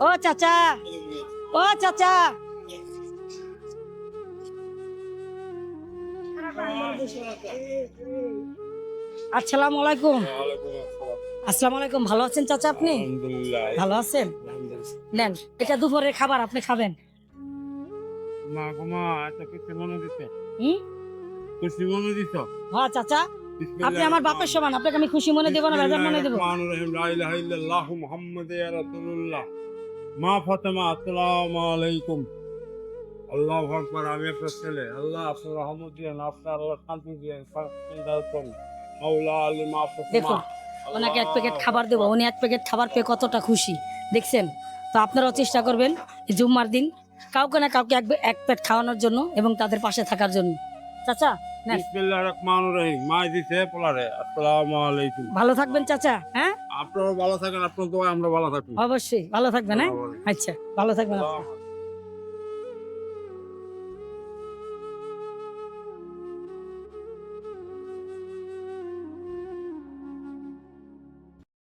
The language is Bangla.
ও চাচা। ও চাচা। আসসালামু আলাইকুম। আসসালামু আলাইকুম। ভালো আছেন চাচা আপনি? ভালো আছেন? নেন এটা দুপুরের খাবার আপনি খাবেন। মা গোমা এত কিছু মনে দিতে হুম? খুশি মনে দিত হ্যাঁ চাচা। আপনি আমার বাপের সমান আপনাকে আমি খুশি মনে দেবো না বেজার মনে দেবো। মা ফাতেমা আসসালাম আলাইকুম। আল্লাহ আকবার আমি একটা ছেলে। আল্লাহ আপনার রহমত দিয়েন আপনার আল্লাহ শান্তি মাওলা আলী মা দেখুন ওনাকে এক প্যাকেট খাবার দেবো। উনি এক প্যাকেট খাবার পেয়ে কতটা খুশি। দেখছেন? তো আপনারাও চেষ্টা করবেন জুম্মার দিন কাউকে না কাউকে এক এক প্লেট খাওয়ানোর জন্য এবং তাদের পাশে থাকার জন্য। চাচা নেন। বিসমিল্লাহির রহমানির রহিম। মা দিছে পোলারে। আসসালামু আলাইকুম। ভালো থাকবেন চাচা। হ্যাঁ? আপনারা ভালো থাকেন আপনার দোয়া আমরা ভালো থাকব। অবশ্যই ভালো থাকবেন হ্যাঁ? আচ্ছা ভালো থাকবেন